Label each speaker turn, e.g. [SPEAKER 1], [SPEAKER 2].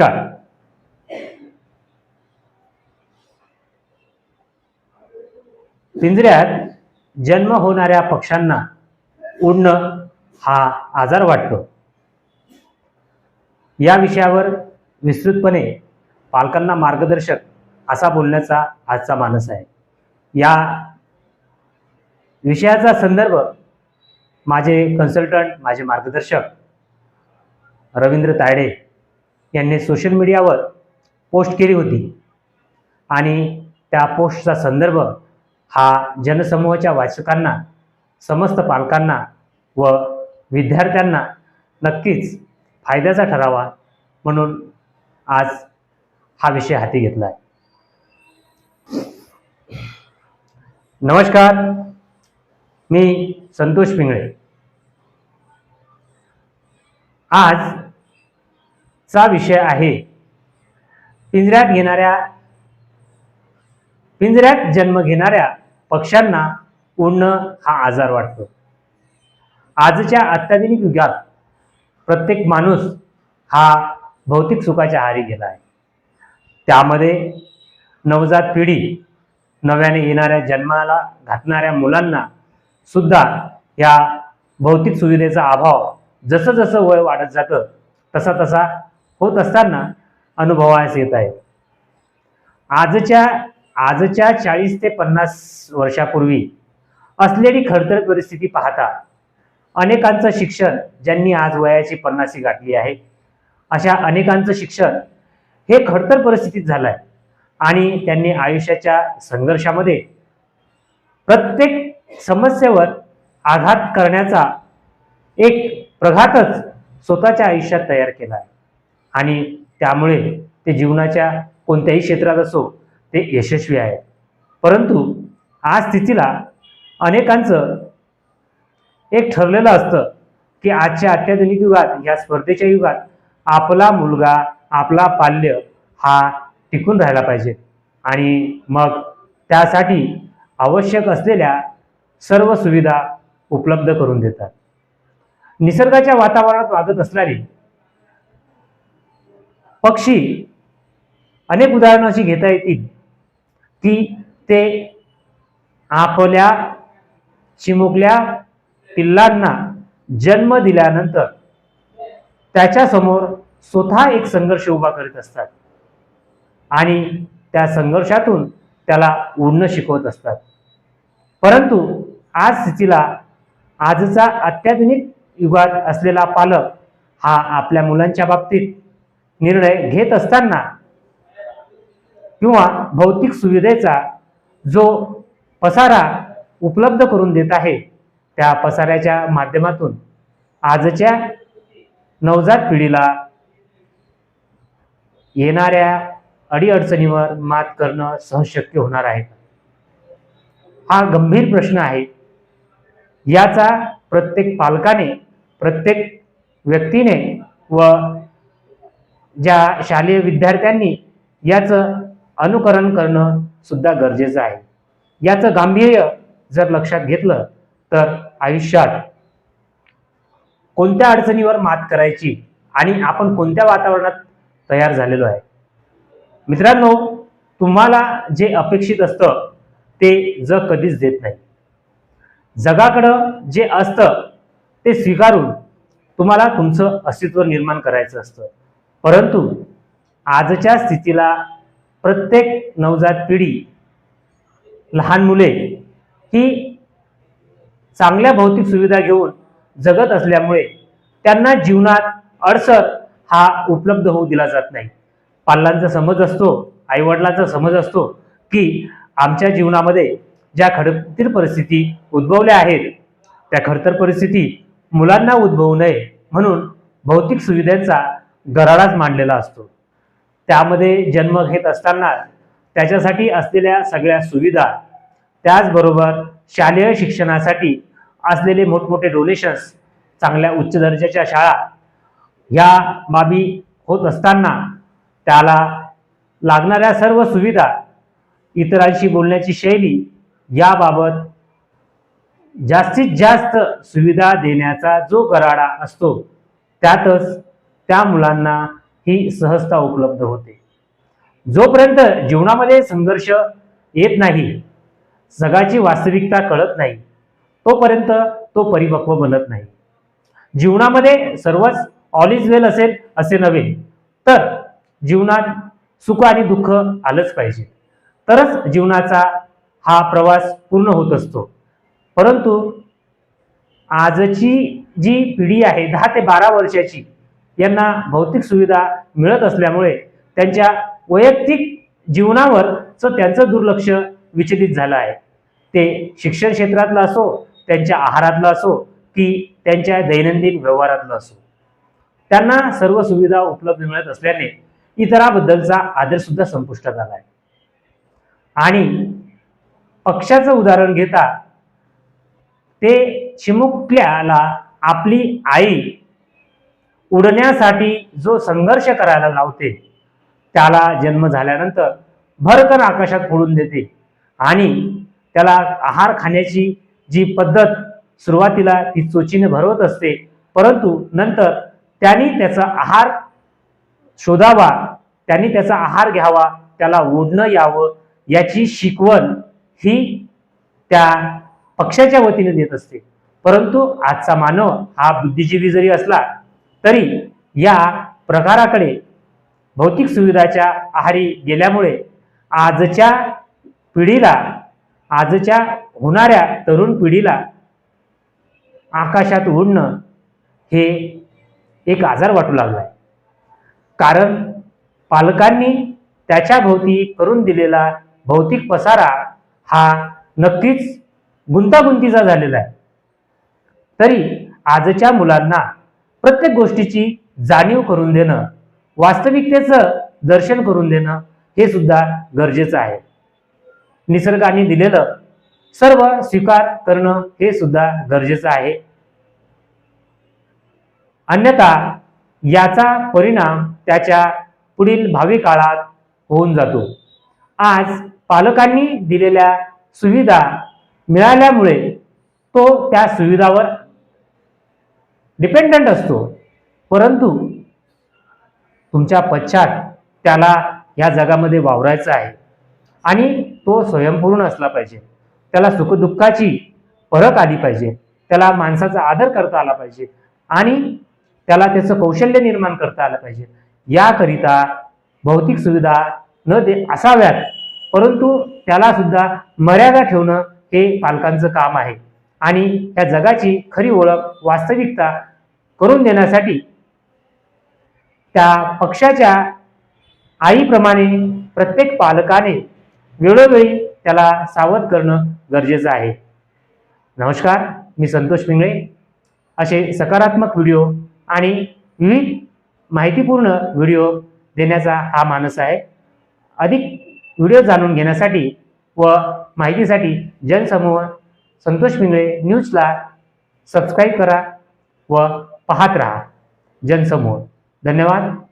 [SPEAKER 1] नमस्कार. पिंजऱ्यात जन्म होणाऱ्या पक्ष्यांना उडणं हा आजार वाटतो. या विषयावर विस्तृतपणे पालकांना मार्गदर्शक असा बोलण्याचा आजचा मानस आहे. या विषयाचा संदर्भ माझे कन्सल्टंट माझे मार्गदर्शक रवींद्र तायडे यांनी सोशल मीडियावर पोस्ट केली होती. आणि त्या पोस्टचा संदर्भ हा जनसमूहाच्या वाचकांना समस्त पालकांना व विद्यार्थ्यांना नक्कीच फायद्याचा ठरावा म्हणून आज हा विषय हाती घेतला आहे नमस्कार मी संतोष पिंगळे. आज चा विषय आहे. पिंजऱ्यात घेणाऱ्या पिंजऱ्यात जन्म घेणाऱ्या पक्ष्यांना उडणं हा आजार वाटतो. आजच्या अत्याधुनिक युगात प्रत्येक माणूस हा भौतिक सुखाच्या आहारी गेला आहे. त्यामध्ये नवजात पिढी नव्याने येणाऱ्या जन्माला घातणाऱ्या मुलांना सुद्धा या भौतिक सुविधेचा अभाव जसं जसं वय वाढत जातं तसा तसा होत असताना अनुभवास येत आहे आजच्या आजच्या चाळीस ते पन्नास वर्षापूर्वी असलेली खडतर परिस्थिती पाहता अनेकांचं शिक्षण ज्यांनी आज वयाची पन्नासी गाठली आहे अशा अनेकांचं शिक्षण हे खडतर परिस्थितीत झालं आहे आणि त्यांनी आयुष्याच्या संघर्षामध्ये प्रत्येक समस्येवर आघात करण्याचा एक प्रघातच स्वतःच्या आयुष्यात तयार केला आहे. आणि त्यामुळे ते जीवनाच्या कोणत्याही क्षेत्रात असो ते यशस्वी आहे. परंतु आज स्थितीला अनेकांचं एक ठरलेलं असतं की आजच्या अत्याधुनिक युगात या स्पर्धेच्या युगात आपला मुलगा आपला पाल्य हा टिकून राहिला पाहिजे. आणि मग त्यासाठी आवश्यक असलेल्या सर्व सुविधा उपलब्ध करून देतात. निसर्गाच्या वातावरणात वागत असणारी पक्षी अनेक उदाहरणं अशी घेता येतील की ते आपल्या चिमुकल्या पिल्लांना जन्म दिल्यानंतर त्याच्यासमोर स्वतः एक संघर्ष उभा करीत असतात. आणि त्या संघर्षातून त्याला उडणं शिकवत असतात. परंतु आज स्थितीला आजचा अत्याधुनिक युगात असलेला पालक हा आपल्या मुलांच्या बाबतीत निर्णय घेत असताना किंवा भौतिक सुविधेचा जो पसारा उपलब्ध करून देत आहे त्या पसाऱ्याच्या माध्यमातून आजच्या नवजात पिढीला येणाऱ्या अडीअडचणीवर मात करणं सहज शक्य होणार आहे. हा गंभीर प्रश्न आहे. याचा प्रत्येक पालकाने प्रत्येक व्यक्तीने व ज्या शालेय विद्यार्थ्यांनी याचं अनुकरण करणं सुद्धा गरजेचं आहे. याचं गांभीर्य जर लक्षात घेतलं तर आयुष्यात कोणत्या अडचणीवर मात करायची आणि आपण कोणत्या वातावरणात तयार झालेलो आहे? मित्रांनो तुम्हाला जे अपेक्षित असतं ते जग कधीच देत नाही. जगाकडं जे असतं ते स्वीकारून तुम्हाला तुमचं अस्तित्व निर्माण करायचं असतं. परंतु आजच्या स्थितीला प्रत्येक नवजात पिढी लहान मुले ही चांगल्या भौतिक सुविधा घेऊन जगत असल्यामुळे त्यांना जीवनात अडसर हा उपलब्ध होऊ दिला जात नाही. पाल्लांचा समज असतो आईवडिलांचा समज असतो की आमच्या जीवनामध्ये ज्या खडतर परिस्थिती उद्भवल्या आहेत त्या खडतर परिस्थिती मुलांना उद्भवू नये म्हणून भौतिक सुविधांचा गराडाच मांडलेला असतो. त्यामध्ये जन्म घेत असताना त्याच्यासाठी असलेल्या सगळ्या सुविधा त्याचबरोबर शालेय शिक्षणासाठी असलेले मोठमोठे डोनेशन्स चांगल्या उच्च दर्जाच्या शाळा या बाबी होत असताना त्याला लागणाऱ्या सर्व सुविधा इतरांशी बोलण्याची शैली याबाबत जास्तीत जास्त सुविधा देण्याचा जो गराडा असतो त्यातच त्या मुलांना ही सहजता उपलब्ध होते. जोपर्यंत जीवनामध्ये संघर्ष येत नाही जगाची वास्तविकता कळत नाही तोपर्यंत तो परिपक्व बनत नाही. जीवनामध्ये सर्वच ऑल इज वेल असेल असे नव्हे तर जीवनात सुख आणि दुःख आलंच पाहिजे. तरच जीवनाचा हा प्रवास पूर्ण होत असतो. परंतु आजची जी पिढी आहे दहा ते बारा वर्षाची यांना भौतिक सुविधा मिळत असल्यामुळे त्यांच्या वैयक्तिक जीवनावरचं त्यांचं दुर्लक्ष विचलित झालं आहे. ते शिक्षण क्षेत्रातलं असो त्यांच्या आहारातलं असो की त्यांच्या दैनंदिन व्यवहारातलं असो. त्यांना सर्व सुविधा उपलब्ध मिळत असल्याने इतराबद्दलचा आदर सुद्धा संपुष्टात आला आहे. आणि पक्षाचं उदाहरण घेता ते चिमुकल्याला आपली आई उडण्यासाठी जो संघर्ष करायला लावते त्याला जन्म झाल्यानंतर भरकन आकाशात फोडून देते आणि त्याला आहार खाण्याची जी पद्धत सुरुवातीला ती चोचीने भरवत असते परंतु नंतर त्यांनी त्याचा आहार शोधावा त्यांनी त्याचा आहार घ्यावा त्याला ओढणं यावं याची शिकवण ही त्या पक्षाच्या वतीने देत असते. परंतु आजचा मानव हा बुद्धिजीवी जरी असला तरी या प्रकाराकडे भौतिक सुविधाच्या आहारी गेल्यामुळे आजच्या पिढीला आजच्या होणाऱ्या तरुण पिढीला आकाशात उडणं हे एक आजार वाटू लागलाय. कारण पालकांनी त्याच्या भोवती करून दिलेला भौतिक पसारा हा नक्कीच गुंतागुंतीचा झालेला आहे. तरी आजच्या मुलांना प्रत्येक गोष्टीची जाणीव करून देणं वास्तविकतेचं दर्शन करून देणं हे सुद्धा गरजेचं आहे. निसर्गाने दिलेलं सर्व स्वीकार करणं हे सुद्धा गरजेचं आहे. अन्यथा याचा परिणाम त्याच्या पुढील भावी काळात होऊन जातो. आज पालकांनी दिलेल्या सुविधा मिळाल्यामुळे तो त्या सुविधावर डिपेंडंट असतो. परंतु तुमच्या पश्चात त्याला ह्या जगामध्ये वावरायचं आहे आणि तो स्वयंपूर्ण असला पाहिजे. त्याला सुखदुःखाची परख आली पाहिजे. त्याला माणसाचा आदर करता आला पाहिजे आणि त्याला त्याचं कौशल्य निर्माण करता आलं पाहिजे. याकरिता भौतिक सुविधा न दे असाव्यात परंतु त्याला सुद्धा मर्यादा ठेवणं हे पालकांचं काम आहे. आणि या जगाची खरी ओळख वास्तविकता करून देण्यासाठी त्या पक्षाच्या आईप्रमाणे प्रत्येक पालकाने वेळोवेळी त्याला सावध करणं गरजेचं आहे. नमस्कार मी संतोष पिंगळे. असे सकारात्मक व्हिडिओ आणि विविध माहितीपूर्ण व्हिडिओ देण्याचा हा मानस आहे. अधिक व्हिडिओ जाणून घेण्यासाठी व माहितीसाठी जनसमूह संतोष पिंगळे न्यूजला सबस्क्राईब करा व पाहत राहा. जनसमोर धन्यवाद.